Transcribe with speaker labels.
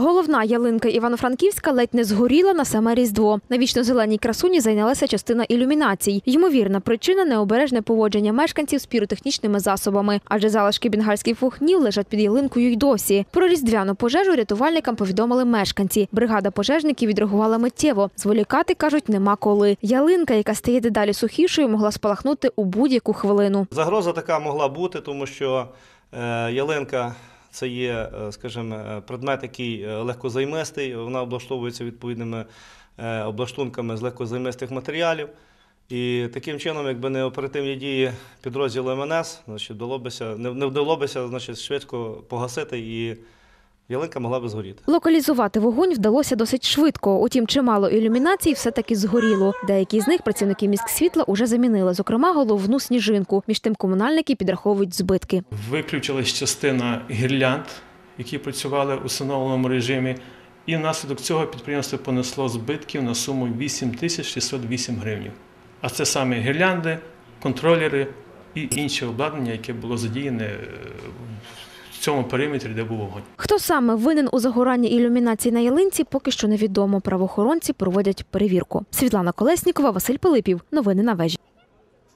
Speaker 1: Головна ялинка Івано-Франківська ледь не згоріла на саме Різдво. На вічно-зеленій красуні зайнялася частина ілюмінацій. Ймовірна причина необережне поводження мешканців з піротехнічними засобами, адже залишки бенгальських вогнів лежать під ялинкою й досі. Про різдвяну пожежу рятувальникам повідомили мешканці. Бригада пожежників відреагувала миттєво. Зволікати кажуть, нема коли. Ялинка, яка стає дедалі сухішою, могла спалахнути у будь-яку хвилину.
Speaker 2: Загроза така могла бути, тому що е, ялинка це є, е, скажімо, е, предмет, який е, легкозаймистий, вона облаштовується відповідними облаштунками з легкозаймистих матеріалів. І таким чином, якби не оперативні дії підрозділу МНС, значить, вдалося, не вдалося значить, швидко погасити і ялинка могла би згоріти.
Speaker 1: Локалізувати вогонь вдалося досить швидко. Утім, чимало ілюмінацій все-таки згоріло. Деякі з них працівники міськсвітла уже замінили, зокрема головну сніжинку. Між тим комунальники підраховують збитки.
Speaker 3: Виключилась частина гірлянд, які працювали у встановленому режимі, і внаслідок цього підприємство понесло збитків на суму 8 тисяч 608 гривень. А це саме гірлянди, контролери і інше обладнання, яке було задіяне е, цьому периметрі, де був вогонь.
Speaker 1: Хто саме винен у загоранні ілюмінації на ялинці, поки що невідомо. Правоохоронці проводять перевірку. Світлана Колеснікова, Василь Пилипів. Новини на вежі.